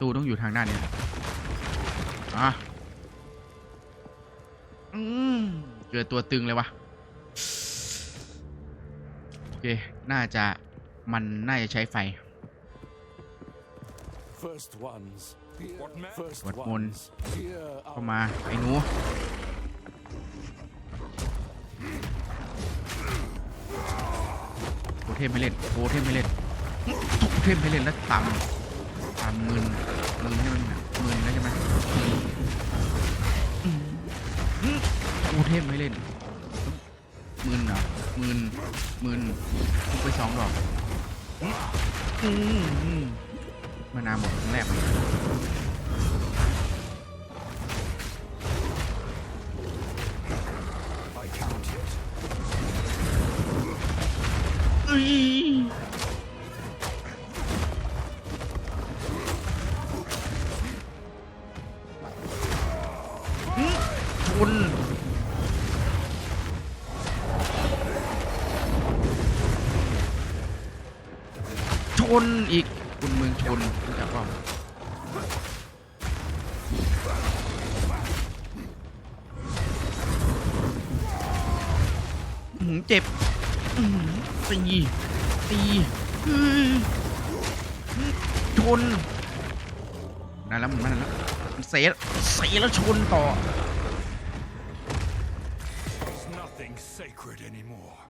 ตูต้องอยู่ทางด้านนี้อะอืมเจอตัวตึงเลยวะโอเค น่าจะมันน่าจะใช้ไฟ First ones. What man? First สวดมนต์ ones. Hear เข้า our มา ไอ้หนูโทเทมไม่เล่นโทเทมไม่เล่นโทเทมไม่เล่นแล้วตำ ตำมืนมืนใช่ไหมเนี่ยมืนแล้วใช่ไหมอืมอืมโทเทมไม่เล่นมืนเหรอมืนมืนทุกไปสองดอกอืมอืมอืมมานาวหมดครั้งแรกเลย I count it. เอ้ ชนชนอีกคุณเมืองชนรู้จักเปล่าหือเจ็บตีตีชนนั่นแล้วมันนั่นแล้วเสียเสียแล้วชนต่อ Nothing sacred anymore.